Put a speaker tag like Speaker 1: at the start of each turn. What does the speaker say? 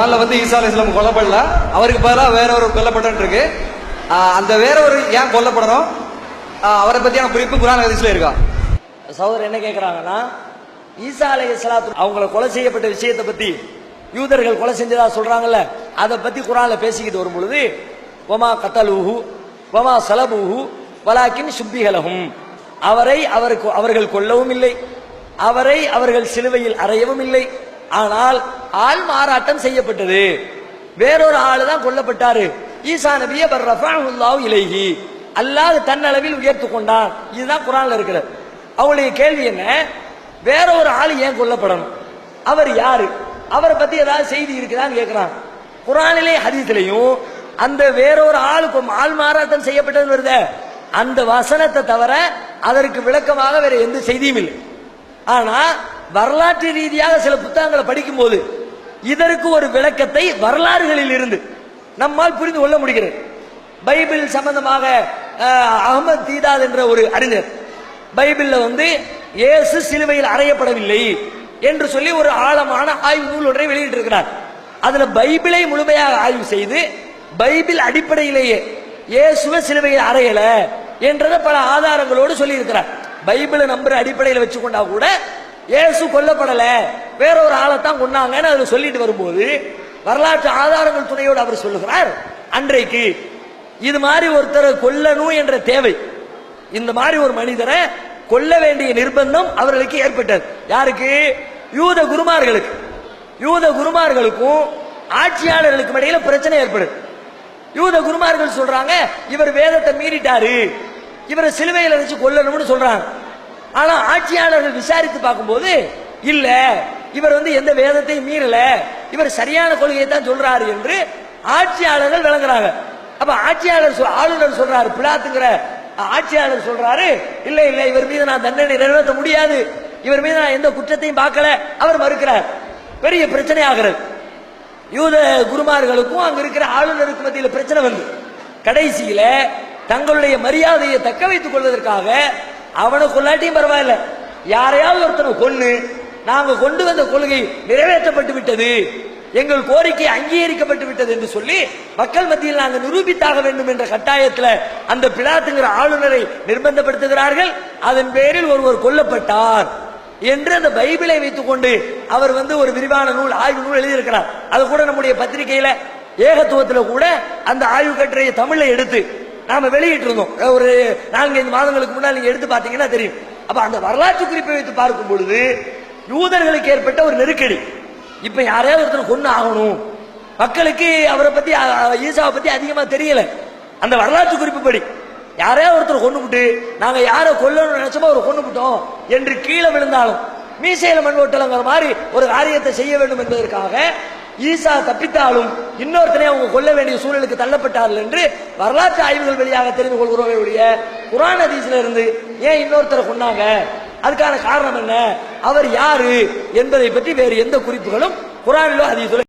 Speaker 1: நாளில் வந்து ஈசா அலி இஸ்லாம் கொல்லப்படல. அவருக்கு பதிலாக வேற ஒரு கொல்லப்பட்டு இருக்கு. அந்த வேற ஒரு ஏன் கொல்லப்படணும்? அவரை பற்றியான குறிப்பு குரான் ஹதீஸ்ல இருக்கா?
Speaker 2: சகோதரர் என்ன கேட்குறாங்கன்னா ஈசா அலி இஸ்லாத்து அவங்கள கொலை செய்யப்பட்ட விஷயத்தை பற்றி யூதர்கள் கொலை செஞ்சதா சொல்றாங்கல்ல அதை பற்றி குரானில் பேசிக்கிட்டு வரும் பொழுது ஒமா கத்தலூஹு ஒமா சலபூஹு வலாக்கின் சுப்பிகலகும் அவரை அவருக்கு அவர்கள் கொல்லவும் இல்லை. அவரை அவர்கள் சிலுவையில் அறையவும் இல்லை. ஆனால் ஆள் மாறாட்டம் செய்யப்பட்டது. வேறொரு ஆளு தான் கொல்லப்பட்டாரு. ஈசா நபிய இலகி அல்லாது இலைஹி. அல்லாஹ் தன்னளவில் உயர்த்து கொண்டான். இதுதான் குரான்ல இருக்கிறது அவங்களுடைய கேள்வி என்ன? வேற ஒரு ஆள் ஏன் கொல்லப்படணும்? அவர் யாரு? அவரை பத்தி ஏதாவது செய்தி இருக்குதான்னு கேட்கிறான் குரானிலே ஹதீஸ்லையும் அந்த வேற ஒரு ஆளுக்கு ஆள் மாறாட்டம் செய்யப்பட்டது வருத. அந்த வசனத்தை தவிர அதற்கு விளக்கமாக வேற எந்த செய்தியும் இல்லை. ஆனா வரலாற்று ரீதியாக சில புத்தகங்களை படிக்கும்போது இதற்கு ஒரு விளக்கத்தை வரலாறுகளில் இருந்து நம்மால் புரிந்து கொள்ள முடிகிறது. பைபிள் சம்பந்தமாக அகமது தீதாத் என்ற ஒரு அறிஞர் பைபிள்ல வந்து இயேசு சிலுவையில் அறையப்படவில்லை என்று சொல்லி ஒரு ஆழமான ஆய்வு நூல் ஒன்றை வெளியிட்டிருக்கிறார். அதுல பைபிளை முழுமையாக ஆய்வு செய்து பைபிள் அடிப்படையிலேயே இயேசுவ சிலுவையில் அறையல என்றதை பல ஆதாரங்களோடு சொல்லியிருக்கிறார். பைபிளை நம்புற அடிப்படையில் வச்சுக்கொண்டா கூட இயேசு கொல்லப்படல. வேற ஒரு ஆளைத்தான் கொன்னாங்கன்னு அதுல சொல்லிட்டு வரும்போது வரலாற்று ஆதாரங்கள் துணையோடு அவர் சொல்லுகிறார் அன்றைக்கு இது மாதிரி ஒருத்தரை கொல்லணும் என்ற தேவை. இந்த மாதிரி ஒரு மனிதரை கொல்ல வேண்டிய நிர்பந்தம் அவர்களுக்கு ஏற்பட்டது. யாருக்கு? யூத குருமார்களுக்கு. யூத குருமார்களுக்கும் ஆட்சியாளர்களுக்கும் இடையில பிரச்சனை ஏற்படுது. யூத குருமார்கள் சொல்றாங்க இவர் வேதத்தை மீறிட்டாரு. இவரை சிலுவையில் வச்சு கொல்லணும்னு சொல்றாங்க. ஆனா ஆட்சியாளர்கள் விசாரித்து பார்க்கும்போது இல்ல இவர் வந்து எந்த வேதத்தையும் மீறல இவர் சரியான கொள்கையை தான் சொல்றாரு என்று ஆட்சியாளர்கள் விளங்குறாங்க. அப்ப ஆட்சியாளர் சொல்- ஆளுநர் சொல்றாரு பிளாத்துங்கிற ஆட்சியாளர் சொல்றாரு இல்ல இல்ல இவர் மீது நான் தண்டனை நிறைவேற்ற முடியாது இவர் மீது நான் எந்த குற்றத்தையும் பார்க்கல அவர் மறுக்கிறார். பெரிய பிரச்சனை ஆகிறது. யூத குருமார்களுக்கும் அங்க இருக்கிற ஆளுநருக்கு மத்தியில் பிரச்சனை வந்து. கடைசியில தங்களுடைய மரியாதையை தக்க வைத்துக் கொள்வதற்காக அவனை கொல்லாட்டியும் பரவாயில்ல. யாரையாவது ஒருத்தனை கொண்டு நாங்கள் கொண்டு வந்த கொள்கை நிறைவேற்றப்பட்டு விட்டது. எங்கள் கோரிக்கை அங்கீகரிக்கப்பட்டு விட்டது என்று சொல்லி மக்கள் மத்தியில் நாங்கள் நிரூபித்தாக வேண்டும் என்ற கட்டாயத்தில் அந்த பிளாத்துங்கிற ஆளுநரை நிர்பந்தப்படுத்துகிறார்கள். அதன் பேரில் ஒருவர் கொல்லப்பட்டார் என்று அந்த பைபிளை வைத்துக் கொண்டு அவர் வந்து ஒரு விரிவான நூல் ஆய்வு நூல் எழுதியிருக்கிறார். அது கூட நம்முடைய பத்திரிகையில ஏகத்துவத்தில் கூட அந்த ஆய்வு கட்டுரையை தமிழை எடுத்து நாம வெளியிட்டு இருந்தோம் ஒரு நான்கைந்து மாதங்களுக்கு முன்னால் நீங்க எடுத்து பாத்தீங்கன்னா தெரியும். அப்ப அந்த வரலாற்று குறிப்பை வைத்து பார்க்கும் பொழுது யூதர்களுக்கு ஏற்பட்ட ஒரு நெருக்கடி. இப்ப யாரையாவது ஒருத்தர் கொண்டு ஆகணும். மக்களுக்கு அவரை பத்தி ஈசாவை பத்தி அதிகமா தெரியல. அந்த வரலாற்று குறிப்பு படி யாரையாவது ஒருத்தர் கொண்டுபிட்டு நாங்க யாரை கொல்லணும்னு நினைச்சோமோ அவரை கொண்டுபிட்டோம் என்று கீழே விழுந்தாலும் மீசையில மண் ஓட்டலங்கிற மாதிரி ஒரு காரியத்தை செய்ய வேண்டும் என்பதற்காக ஈசா தப்பித்தாலும் இன்னொருத்தனை அவங்க கொல்ல வேண்டிய சூழலுக்கு தள்ளப்பட்டார்கள் என்று வரலாற்று ஆய்வுகள் வழியாக தெரிந்து கொள்கிறோமே உடைய குரான் ஹதீஸ்ல இருந்து ஏன் இன்னொருத்தரை கொண்டாங்க அதுக்கான காரணம் என்ன? அவர் யாரு என்பதை பற்றி வேறு எந்த குறிப்புகளும் குரானிலோ ஹதீஸிலோ